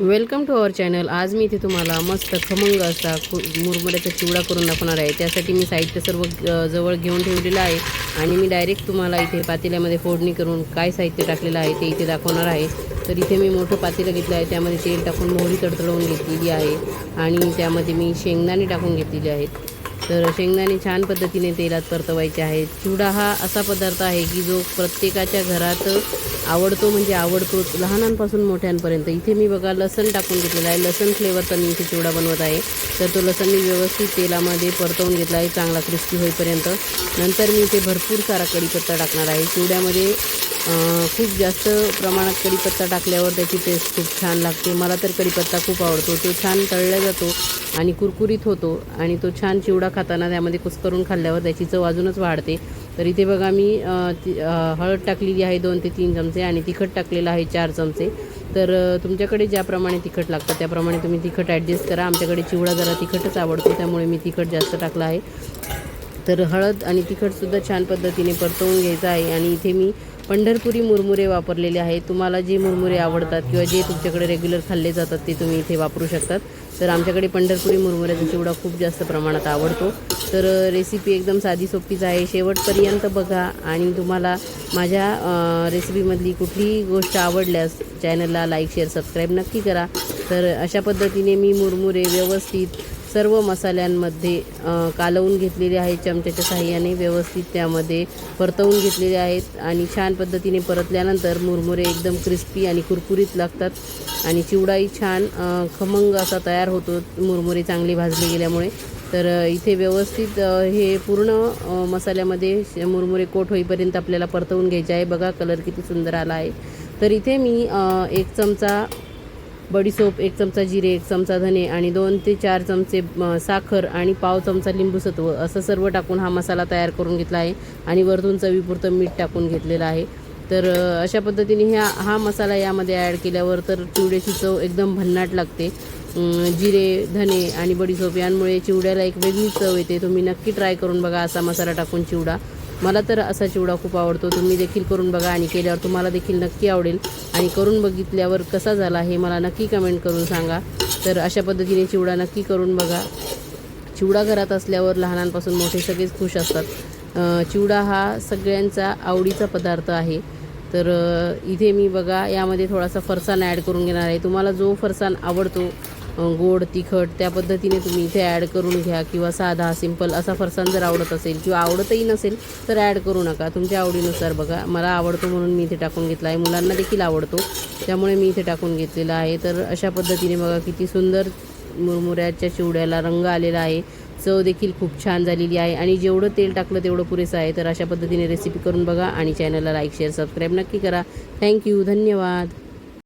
Welcome to our channel आज मी इथे तुम्हाला मस्त खमंग असा मुरमुऱ्याचा चिवडा करून दाखवणार आहे. त्यासाठी मी साहित्य सर्व जवळ घेऊन ठेवलेलं आहे. आणि मी डायरेक्ट तुम्हाला इथे पातेल्यामध्ये फोडणी करून काय साहित्य टाकलेलं आहे ते इथे दाखवणार आहे. तर इथे मी मोठं पातेलं घेतलं आहे. त्यामध्ये तेल टाकून मोहरी तडतडवून घेतलेली आहे. आणि त्यामध्ये मी शेंगदाणे टाकून घेतलेली आहेत. तर शेंगदाणे छान पद्धतीने तेलात परतवायचे आहेत. चिवडा हा असा पदार्थ आहे की जो प्रत्येकाच्या घरात आवडतो म्हणजे आवडतोच. लहानांपासून मोठ्यांपर्यंत. इथे मी बघा लसण टाकून घेतलेला आहे. लसण फ्लेवरचा मी इथे चिवडा बनवत आहे. तर तो लसण मी व्यवस्थित तेलामध्ये परतवून घेतला आहे. चांगला क्रिस्पी होईपर्यंत. नंतर मी इथे भरपूर सारा कढीपत्ता टाकणार आहे. चिवड्यामध्ये खूप जास्त प्रमाणात कढीपत्ता टाकल्यावर त्याची टेस्ट खूप छान लागते. मला तर कढीपत्ता खूप आवडतो. तो छान तळला जातो आणि कुरकुरीत होतो आणि तो छान चिवडा खाताना त्यामध्ये कुस्करून खाल्ल्यावर त्याची चव अजूनच वाढते. तर इथे बघा मी हळद टाकलेली आहे दोन ते तीन चमचे आणि तिखट टाकलेलं आहे चार चमचे. तर तुमच्याकडे ज्याप्रमाणे तिखट लागतं त्याप्रमाणे तुम्ही तिखट ॲडजस्ट करा. आमच्याकडे चिवडा जरा तिखटच आवडतो त्यामुळे मी तिखट जास्त टाकलं आहे. तर हळद आणि तिखटसुद्धा छान पद्धतीने परतवून घ्यायचं आहे आणि इथे मी पंढरपुरी मुरमुरे वापरलेले आहेत. तुम्हाला जे मुरमुरे आवडतात किंवा जे तुमच्याकडे रेग्युलर खाल्ले जातात ते तुम्ही इथे वापरू शकतात. तर आमच्याकडे पंढरपुरी मुरमुऱ्याचा चिवडा खूप जास्त प्रमाणात आवडतो. तर रेसिपी एकदम साधी सोपीच आहे. शेवटपर्यंत बघा आणि तुम्हाला माझ्या रेसिपीमधली कुठलीही गोष्ट आवडल्यास चॅनलला लाईक शेअर सबस्क्राईब नक्की करा. तर अशा पद्धतीने मी मुरमुरे व्यवस्थित सर्व मसाल्यांमध्ये कालवून घेतलेले आहेत चमच्याच्या साह्याने व्यवस्थित त्यामध्ये परतवून घेतलेले आहेत आणि छान पद्धतीने परतल्यानंतर मुरमुरे एकदम क्रिस्पी आणि कुरकुरीत लागतात. आणि चिवडाही छान खमंग असा तयार होतो. मुरमुरे चांगले भाजले गेल्यामुळे. तर इथे व्यवस्थित हे पूर्ण मसाल्यामध्ये श- मुरमुरे कोट होईपर्यंत आपल्याला परतवून घ्यायचे आहे. बघा कलर किती सुंदर आला आहे. तर इथे मी एक चमचा बडीसोप एक चमचा जिरे एक चमचा धने आणि दोन ते चार चमचे साखर आणि पाव चमचा लिंबूसत्व असं सर्व टाकून हा मसाला तयार करून घेतला आहे आणि वरतून चवीपुरतं मीठ टाकून घेतलेलं आहे. तर अशा पद्धतीने ह्या हा मसाला यामध्ये ॲड केल्यावर तर चिवड्याची चव एकदम भन्नाट लागते. जिरे धने आणि बडीसोप यांमुळे चिवड्याला एक वेगळी चव येते. तुम्ही नक्की ट्राय करून बघा असा मसाला टाकून चिवडा. मला तर असा चिवडा खूप आवडतो. तुम्ही देखील करून बघा आणि केल्यावर तुम्हाला देखील नक्की आवडेल. आणि करून बघितल्यावर कसा झाला हे मला नक्की कमेंट करून सांगा. तर अशा पद्धतीने चिवडा नक्की करून बघा. चिवडा घरात असल्यावर लहानांपासून मोठे सगळेच खुश असतात. चिवडा हा सगळ्यांचा आवडीचा पदार्थ आहे. तर इथे मी बघा यामध्ये थोडासा फरसाण ॲड करून घेणार आहे. तुम्हाला जो फरसाण आवडतो गोड तिखट त्या पद्धतीने तुम्ही इथे ॲड करून घ्या किंवा साधा सिंपल असा फरसाण जर आवडत असेल किंवा आवडतही नसेल तर ॲड करू नका. तुमच्या आवडीनुसार बघा. मला आवडतो म्हणून मी इथे टाकून घेतला आहे. मुलांना देखील आवडतो. त्यामुळे मी इथे टाकून घेतलेला आहे. तर अशा पद्धतीने बघा किती सुंदर मुरमुऱ्याच्या चिवड्याला रंग आलेला आहे. चव देखील खूप छान झालेली आहे. आणि जेवढं तेल टाकलं तेवढं पुरेसं आहे. तर अशा पद्धतीने रेसिपी करून बघा आणि चॅनलला लाईक शेअर सबस्क्राईब नक्की करा. थँक्यू धन्यवाद.